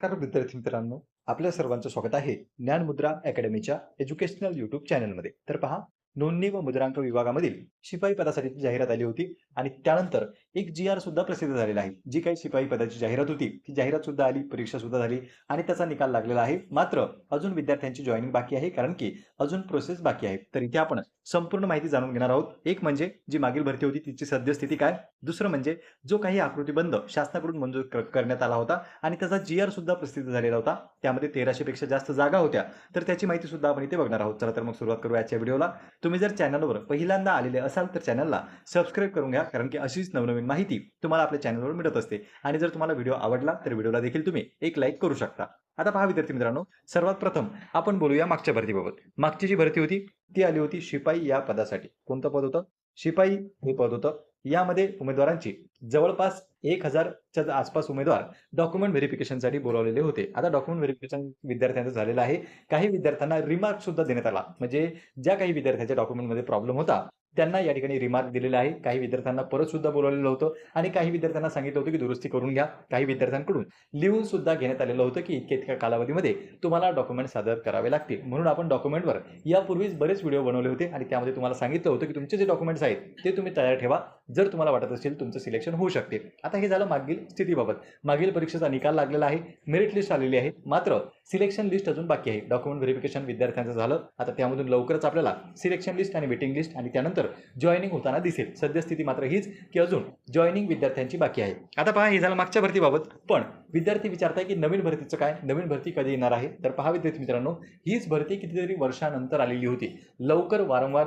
कारण विद्यार्थी मित्रांनो. आपल्या सर्वांचं स्वागत आहे ज्ञानमुद्रा अकॅडमीच्या एज्युकेशनल युट्यूब चॅनलमध्ये. तर पहा नोंदणी व मुद्रांक विभागामधील शिपाई पदासाठी जाहिरात आली होती आणि त्यानंतर एक जी आर सुद्धा प्रसिद्ध झालेला आहे. जी काही शिपाई पदाची जाहिरात होती ती जाहिरात सुद्धा आली परीक्षा सुद्धा झाली आणि त्याचा निकाल लागलेला आहे. मात्र अजून विद्यार्थ्यांची जॉईनिंग बाकी आहे कारण की अजून प्रोसेस बाकी आहे. तर इथे आपण संपूर्ण माहिती जाणून घेणार आहोत. एक म्हणजे जी मागील भरती होती तिची सद्यस्थिती काय? दुसरं म्हणजे जो काही आकृतीबंध शासनाकडून मंजूर करण्यात आला होता आणि त्याचा जी आर सुद्धा प्रसिद्ध झालेला होता. त्यामध्ये तेराशे पेक्षा जास्त जागा होत्या. तर त्याची माहिती सुद्धा आपण इथे बघणार आहोत. चला तर मग सुरुवात करू आजच्या व्हिडिओला तुम्ही जर चॅनलवर पहिल्यांदा आलेले असाल तर चॅनलला सबस्क्राईब करून घ्या कारण की अशीच नवनवीन माहिती तुम्हाला आपल्या चॅनलवर मिळत असते. आणि जर तुम्हाला व्हिडिओ आवडला तर व्हिडिओला देखील तुम्ही एक लाईक करू शकता. आता पहा विद्यार्थी मित्रांनो सर्वात प्रथम आपण बोलूया मागच्या भरतीबाबत. मागची जी भरती होती ती आली होती शिपाई या पदासाठी. कोणतं पद होतं? शिपाई हे पद होतं. यामध्ये उमेदवारांची जवळपास एक हजारच्या आसपास उमेदवार डॉक्युमेंट व्हेरिफिकेशनसाठी बोलावलेले होते. आता डॉक्युमेंट व्हेरिफिकेशन विद्यार्थ्यांचं झालेलं आहे. काही विद्यार्थ्यांना रिमार्क सुद्धा देण्यात आला. म्हणजे ज्या काही विद्यार्थ्यांच्या डॉक्युमेंटमध्ये प्रॉब्लेम होता त्यांना या ठिकाणी रिमार्क दिलेला आहे काही विद्यार्थ्यांना परत सुद्धा बोलवलेलं होतं आणि काही विद्यार्थ्यांना सांगितलं होतं की दुरुस्ती करून घ्या. काही विद्यार्थ्यांकडून लिहून सुद्धा घेण्यात आलेलं होतं की इतक्या इतक्या कालावधीमध्ये तुम्हाला डॉक्युमेंट सादर करावे लागतील. म्हणून आपण डॉक्युमेंटवर यापूर्वीच बरेच व्हिडिओ बनवले होते आणि त्यामध्ये तुम्हाला सांगितलं होतं की तुमचे जे डॉक्युमेंट्स आहेत ते तुम्ही तयार ठेवा. जर तुम्हाला वाटत असेल तुमचं सिलेक्शन होऊ शकते. आता हे झालं मागील स्थितीबाबत. मागील परीक्षेचा निकाल लागलेला आहे. मेरिट लिस्ट आलेली आहे. मात्र सिलेक्शन लिस्ट अजून बाकी आहे. डॉक्युमेंट व्हेरिफिकेशन विद्यार्थ्यांचं झालं. आता त्यामधून लवकरच आपल्याला सिलेक्शन लिस्ट आणि वेटिंग लिस्ट आणि त्यानंतर जॉईनिंग होताना दिसेल. सद्यस्थिती मात्र हीच की अजून जॉईनिंग विद्यार्थ्यांची बाकी आहे. आता पहा हे झालं मागच्या भरतीबाबत. पण विद्यार्थी विचारताय की नवीन भरतीचं काय? नवीन भरती कधी येणार आहे? तर पहा विद्यार्थी मित्रांनो हीच भरती कितीतरी वर्षानंतर आलेली होती. लवकर वारंवार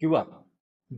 किंवा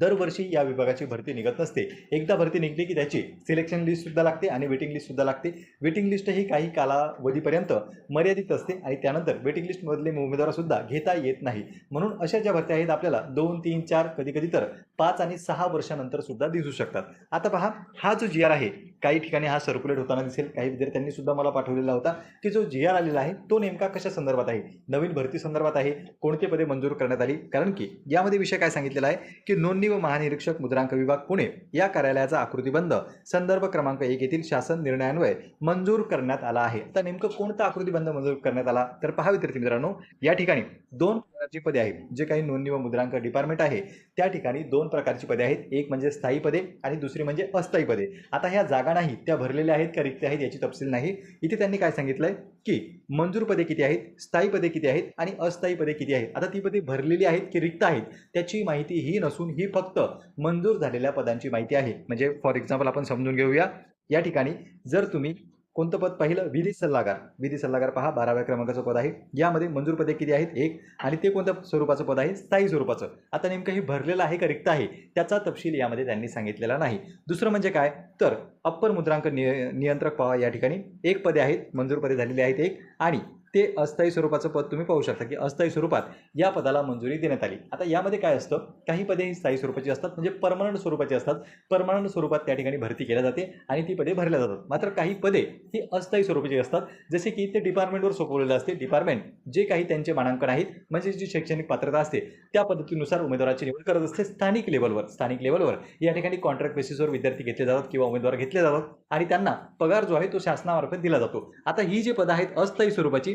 दरवर्षी या विभागाची भरती निघत नसते. एकदा भरती निघली की त्याची सिलेक्शन लिस्टसुद्धा लागते आणि वेटिंग लिस्टसुद्धा लागते. वेटिंग लिस्ट ही काही कालावधीपर्यंत मर्यादित असते आणि त्यानंतर वेटिंग लिस्टमधले उमेदवारसुद्धा घेता येत नाही. म्हणून अशा ज्या भरत्या आहेत आपल्याला दोन तीन चार कधी कधी तर पाच आणि सहा वर्षानंतर सुद्धा दिसू शकतात. आता पहा हा जो जी आर आहे काही ठिकाणी हा सर्क्युलेट होताना दिसेल. काही विद्यार्थ्यांनी सुद्धा मला पाठवलेला होता की जो जी आर आलेला आहे तो नेमका कशा संदर्भात आहे? नवीन भरती संदर्भात आहे कोणते पदे मंजूर करण्यात आली? कारण की यामध्ये विषय काय सांगितलेला आहे की नोंदणी व महानिरीक्षक मुद्रांक विभाग पुणे या कार्यालयाचा आकृतीबंध संदर्भ क्रमांक एक येथील शासन निर्णयान्वये मंजूर करण्यात आला आहे. आता नेमकं कोणता आकृतीबंध मंजूर करण्यात आला? तर पहा विद्यार्थी मित्रांनो या ठिकाणी दोन प्रकारची पदे आहेत. जे काही नोंदणी व मुद्रांक डिपार्टमेंट आहे त्या ठिकाणी दोन प्रकारची पदे आहेत. एक म्हणजे स्थायी पदे आणि दुसरी म्हणजे अस्थायी पदे. आता ह्या जागा नाही त्या भरलेल्या आहेत का रिक्त आहेत याची तपशील नाही. इथे त्यांनी काय सांगितलंय? की मंजूर पदे किती आहेत स्थायी पदे किती आहेत आणि अस्थायी पदे किती आहेत. आता ती पदे भरलेली आहेत की रिक्त आहेत त्याची माहिती ही नसून ही फक्त मंजूर झालेल्या पदांची माहिती आहे. म्हणजे फॉर एक्झाम्पल आपण समजून घेऊया. या ठिकाणी जर तुम्ही कोणतं पद पाहिलं? विधी सल्लागार. विधी सल्लागार पहा बाराव्या क्रमांकाचं पद आहे. यामध्ये मंजूर पदे किती आहेत? एक. आणि ते कोणत्या स्वरूपाचं पद आहे? स्थायी स्वरूपाचं. आता नेमकं हे भरलेलं आहे का रिक्त आहे? त्याचा तपशील यामध्ये त्यांनी सांगितलेला नाही. दुसरं म्हणजे काय? तर अप्पर मुद्रांक निय नियंत्रक पहा या ठिकाणी. एक पदे आहेत मंजूर पदे झालेली आहेत एक. आणि ते अस्थायी स्वरूपाचं पद तुम्ही पाहू शकता की अस्थायी स्वरूपात या पदाला मंजुरी देण्यात आली. आता यामध्ये काय असतं? काही पदे ही स्थायी स्वरूपाची असतात म्हणजे परमनंट स्वरूपाची असतात. परमनंट स्वरूपात त्या ठिकाणी भरती केल्या जाते आणि ती पदे भरल्या जातात. मात्र काही पदे ही अस्थायी स्वरूपाची असतात. जसे की ते डिपार्टमेंटवर सोपवलेलं असते. डिपार्टमेंट जे काही त्यांचे मानांकन आहेत म्हणजे जी शैक्षणिक पात्रता असते त्या पद्धतीनुसार उमेदवाराची निवड करत असते स्थानिक लेवलवर. स्थानिक लेवलवर. या ठिकाणी कॉन्ट्रॅक्ट बेसिसवर विद्यार्थी घेतले जातात किंवा उमेदवार घेतले जातात आणि त्यांना पगार जो आहे तो शासनामार्फत दिला जातो. आता ही जी पदं आहेत अस्थायी स्वरूपाची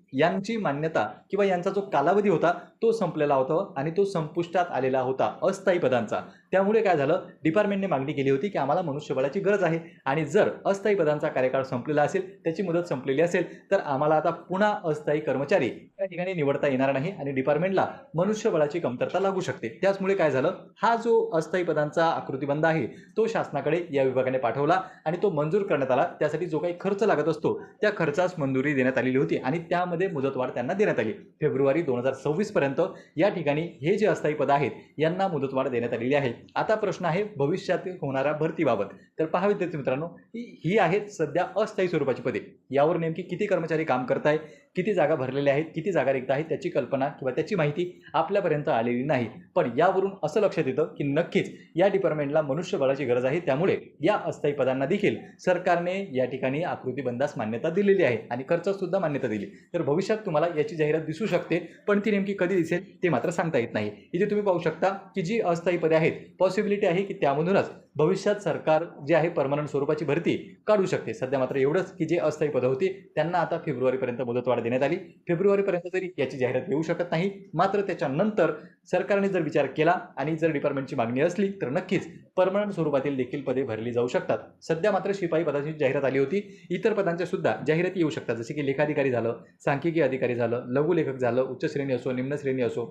यांची मान्यता किंवा यांचा जो कालावधी होता तो संपलेला होता आणि तो संपुष्टात आलेला होता अस्थायी पदांचा त्यामुळे काय झालं? डिपार्टमेंटने मागणी केली होती की आम्हाला मनुष्यबळाची गरज आहे आणि जर अस्थायी पदांचा कार्यकाळ संपलेला असेल त्याची मुदत संपलेली असेल तर आम्हाला आता पुन्हा अस्थायी कर्मचारी त्या ठिकाणी निवडता येणार नाही आणि डिपार्टमेंटला मनुष्यबळाची कमतरता लागू शकते. त्याचमुळे काय झालं? हा जो अस्थायी पदांचा आकृतीबंध आहे तो शासनाकडे या विभागाने पाठवला आणि तो मंजूर करण्यात आला. त्यासाठी जो काही खर्च लागत असतो त्या खर्चास मंजुरी देण्यात आलेली होती आणि त्यामध्ये मुदतवाढ त्यांना देण्यात आली. फेब्रुवारी दोन हजार सव्वीस पर्यंत या ठिकाणी हे जे अस्थायी पद आहेत यांना मुदतवाढ देण्यात आलेली आहे. आता प्रश्न आहे भविष्यात होणाऱ्या भरतीबाबत तर पहा विद्यार्थी मित्रांनो ही आहेत सध्या अस्थायी स्वरूपाची पदे. यावर नेमकी किती कर्मचारी काम करताय किती जागा भरलेल्या आहेत किती जागा रिक्त आहेत त्याची कल्पना किंवा त्याची माहिती आपल्यापर्यंत आलेली नाही. पण यावरून असं लक्षात येतं की नक्कीच या डिपार्टमेंटला मनुष्यबळाची गरज आहे. त्यामुळे या अस्थायी पदांना देखील सरकारने या ठिकाणी आकृतीबंदास मान्यता दिलेली आहे आणि खर्चास सुद्धा मान्यता दिली. तर भविष्यात तुम्हाला याची जाहिरात दिसू शकते पण ती नेमकी कधी दिसेल ते मात्र सांगता येत नाही. इथे तुम्ही पाहू शकता की जी अस्थायी पदे आहेत पॉसिबिलिटी आहे की त्यामधूनच भविष्यात सरकार जे आहे परमनंट स्वरूपाची भरती काढू शकते. सध्या मात्र एवढंच की जे अस्थायी पदं होती त्यांना आता फेब्रुवारीपर्यंत मुदतवाढ देण्यात आली. फेब्रुवारीपर्यंत तरी याची जाहिरात येऊ शकत नाही. मात्र त्याच्यानंतर सरकारने जर विचार केला आणि जर डिपार्टमेंटची मागणी असली तर नक्कीच परमनंट स्वरूपातील देखील पदे भरली जाऊ शकतात. सध्या मात्र शिपाई पदाची जाहिरात आली होती. इतर पदांच्या सुद्धा जाहिराती येऊ शकतात. जसे की लेखाधिकारी झालं सांख्यिकी अधिकारी झालं लघुलेखक झालं उच्च श्रेणी असो निम्न श्रेणी असो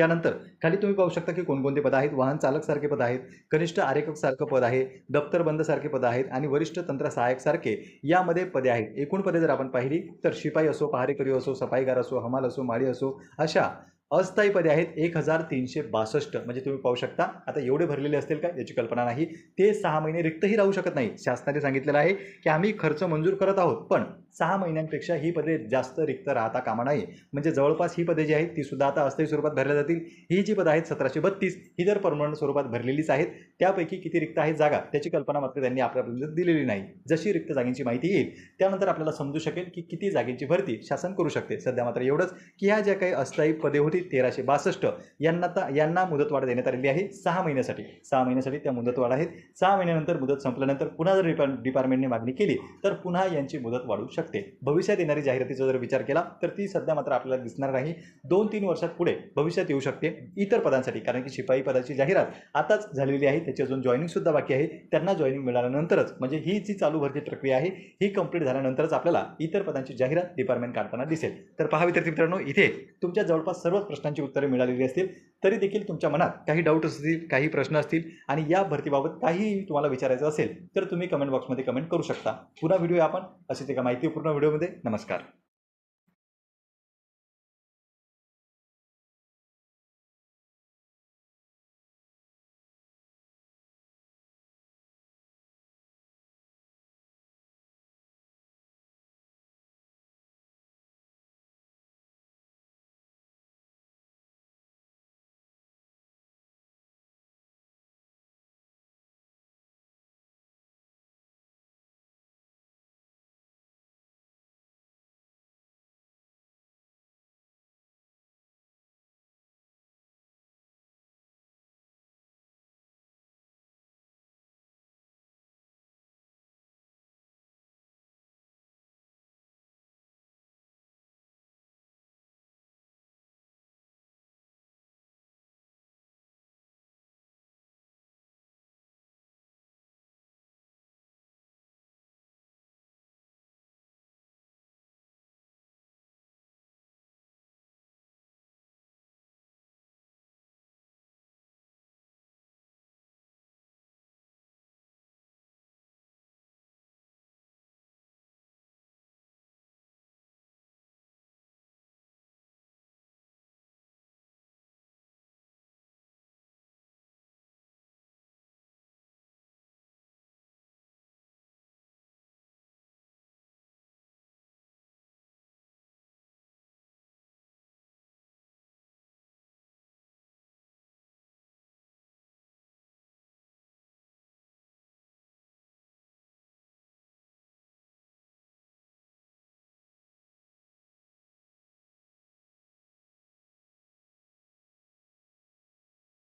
त्यानंतर खाली तुम्ही पाहू शकता की कोणकोणते पद आहेत? वाहन चालक सारखे पद आहेत कनिष्ठ आरेखक सारखं पद आहे दप्तरबंद सारखे पद आहेत आणि वरिष्ठ तंत्र सहाय्यक सारखे यामध्ये पदे आहेत. एकूण पदे जर आपण पाहिली तर शिपाई असो पहारेकरी असो सफाईगार असो हमाल असो माळी असो अशा अस्थायी पदे आहेत एक हजार तीनशे बासष्ट. म्हणजे तुम्ही पाहू शकता आता एवढे भरलेले असतील का याची कल्पना नाही. ते सहा महिने रिक्तही राहू शकत नाही. शासनाने सांगितलेलं आहे की आम्ही खर्च मंजूर करत आहोत पण सहा महिन्यांपेक्षा ही पदे जास्त रिक्त राहता कामा नाही म्हणजे जवळपास ही पदे जी आहेत ती सुद्धा आता अस्थायी स्वरूपात भरल्या जातील. ही जी पदं आहेत सतराशे बत्तीस ही जर परमनंट स्वरूपात भरलेलीच आहेत त्यापैकी किती रिक्त आहेत जागा त्याची कल्पना मात्र त्यांनी आपल्यापर्यंत दिलेली नाही. जशी रिक्त जागेची माहिती येईल त्यानंतर आपल्याला समजू शकेल की किती जागेची भरती शासन करू शकते. सध्या मात्र एवढंच की ह्या ज्या काही अस्थायी पदे होती तेराशे बासष्ट यांना ता यांना मुदतवाढ देण्यात आलेली आहे सहा महिन्यासाठी. सहा महिन्यासाठी त्या मुदतवाढ आहेत. सहा महिन्यानंतर मुदत संपल्यानंतर पुन्हा जर डिपार्ट डिपार्टमेंटने मागणी केली तर पुन्हा यांची मुदत वाढू शकते. भविष्यात येणारी जाहिरातीचा जर विचार केला तर ती सध्या मात्र आपल्याला दिसणार नाही. दोन तीन वर्षात पुढे भविष्यात येऊ शकते इतर पदांसाठी कारण की शिपाई पदाची जाहिरात आताच झालेली आहे. त्याची अजून जॉईनिंगसुद्धा बाकी आहे. त्यांना जॉईनिंग मिळाल्यानंतरच म्हणजे ही जी चालू भरती प्रक्रिया आहे ही कंप्लीट झाल्यानंतरच आपल्याला इतर पदांची जाहिरात डिपार्टमेंट काढताना दिसेल. तर पहा विद्यार्थी मित्रांनो इथे तुमच्या जवळपास सर्वच प्रश्नांची उत्तरे मिळालेली असतील तरी देखील तुमच्या मनात काही डाऊट असतील काही प्रश्न असतील आणि या भरतीबाबत काहीही तुम्हाला विचारायचं असेल तर तुम्ही कमेंट बॉक्समध्ये कमेंट करू शकता. पुन्हा व्हिडिओ आपण अशीच एका माहितीपूर्ण व्हिडिओमध्ये नमस्कार.